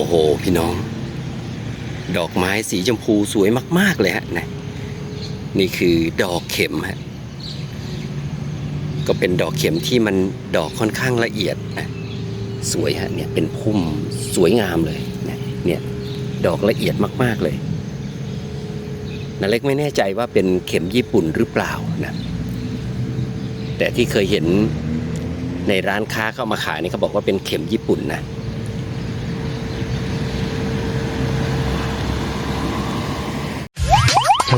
อ้โห พี่น้อง ดอกไม้สีชมพูสวยมาก ๆ เลยฮะนะนี่คือดอกเข็มฮะก็เป็นดอกเข็มที่มันดอกค่อนข้างละเอียดนะสวยฮะเนี่ยเป็นพุ่มสวยงามเลยนะเนี่ยดอกละเอียดมาก ๆ เลยนาเล็กไม่แน่ใจว่าเป็นเข็มญี่ปุ่นหรือเปล่านะแต่ที่เคยเห็นในร้านค้าเข้ามาขายนี่เขาบอกว่าเป็นเข็มญี่ปุ่นนะ ช่อง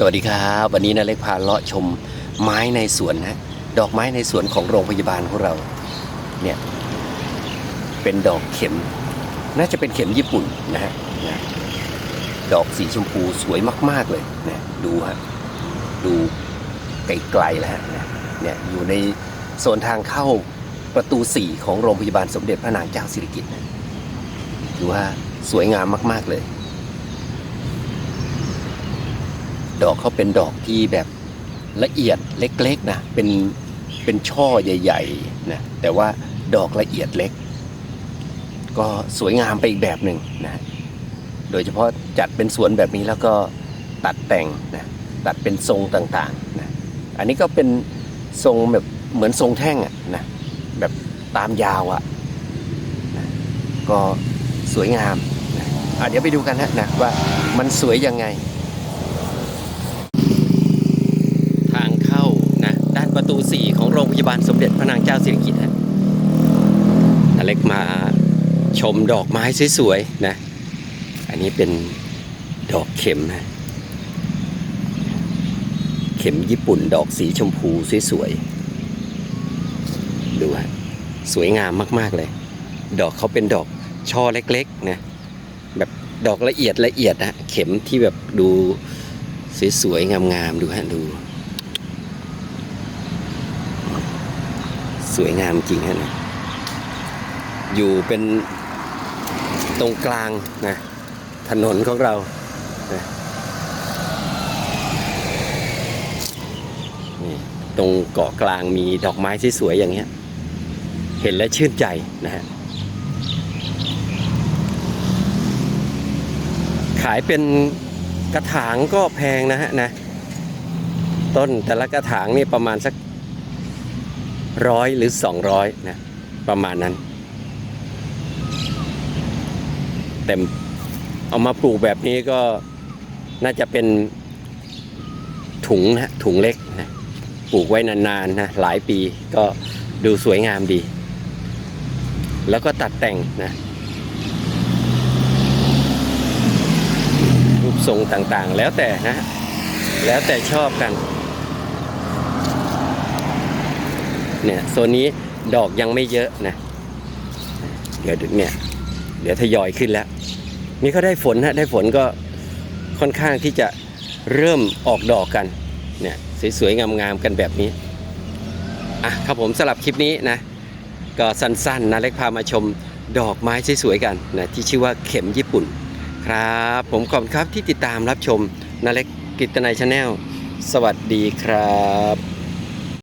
สวัสดีครับ วันนี้นาเล็กพาเลาะชมไม้ในสวนนะดอกไม้ในสวนของโรงพยาบาลของเราเนี่ยเป็นดอกเข็ม น่าจะเป็นเข็มญี่ปุ่นนะฮะนะดอกสีชมพูสวยมาก ๆเลยนะดูฮะดูไกลๆแล้วฮะนะเนี่ยอยู่ในโซนทางเข้าประตูสี่ของโรงพยาบาลสมเด็จพระนางเจ้าสิริกิติ์นะดูฮะสวยงามมาก ๆเลย ดอกเขาเป็นดอกที่แบบละเอียดเล็กๆนะเป็นเป็นช่อใหญ่ๆนะแต่ว่าดอกละเอียดเล็ก ก็สวยงามไปอีกแบบหนึ่งนะโดยเฉพาะจัดเป็นสวนแบบนี้แล้วก็ตัดแต่งนะตัดเป็นทรงต่างๆนะอันนี้ก็เป็นทรงแบบเหมือนทรงแท่งอะนะแบบตามยาวอะนะก็สวยงามนะอะเดี๋ยวไปดูกันนะนะว่ามันสวยยังไง ทางเข้านะด้านประตู 4 ของโรงพ ยาบาลสมเด็จพระนางเจ้าสิริกิติ์ฮะอเล็กมาชมดอกไม้สวยๆนะ อันนี้เป็นดอกเข็มนะเข็มญี่ปุ่นดอกสีชมพูสวยๆ ดูฮะสวยงามมากๆเลย ดอกเขาเป็นดอกช่อเล็กๆนะแบบดอกละเอียดละเอียดนะเข็มที่แบบดูสวยๆงามๆดูฮะดู สวยงามจริงฮะนะอยู่เป็นตรงกลางนะถนนของเรานะตรงเกาะกลางมีดอกไม้ที่สวยๆอย่างเงี้ย เห็นแล้วชื่นใจนะฮะขายเป็นกระถางก็แพงนะฮะนะ ต้นแต่ละกระถางนี่ประมาณสัก ร้อยหรือสองร้อยนะ ประมาณนั้น แต่เอามาปลูกแบบนี้ก็น่าจะเป็นถุงนะถุงเล็กนะปลูกไว้นานๆนะหลายปีก็ดูสวยงามดี แล้วก็ตัดแต่งนะรูปทรงต่างๆ แล้วแต่นะ แล้วแต่ชอบกัน เนี่ยโซนนี้ดอกยังไม่เยอะนะ เดี๋ยวเนี่ยเดี๋ยวทยอยขึ้นแล้ว นี่เขาได้ฝนฮะได้ฝนก็ค่อนข้างที่จะเริ่มออกดอกกันเนี่ยสวยๆงามๆกันแบบนี้อะครับผมสลับคลิปนี้นะ ก็สั้นๆนะเล็กพามาชมดอกไม้สวยๆกันนะที่ชื่อว่าเข็มญี่ปุ่น ครับ ผมขอบคุณครับที่ติดตามรับชมนาเล็กกิตนายชาแนลสวัสดีครับ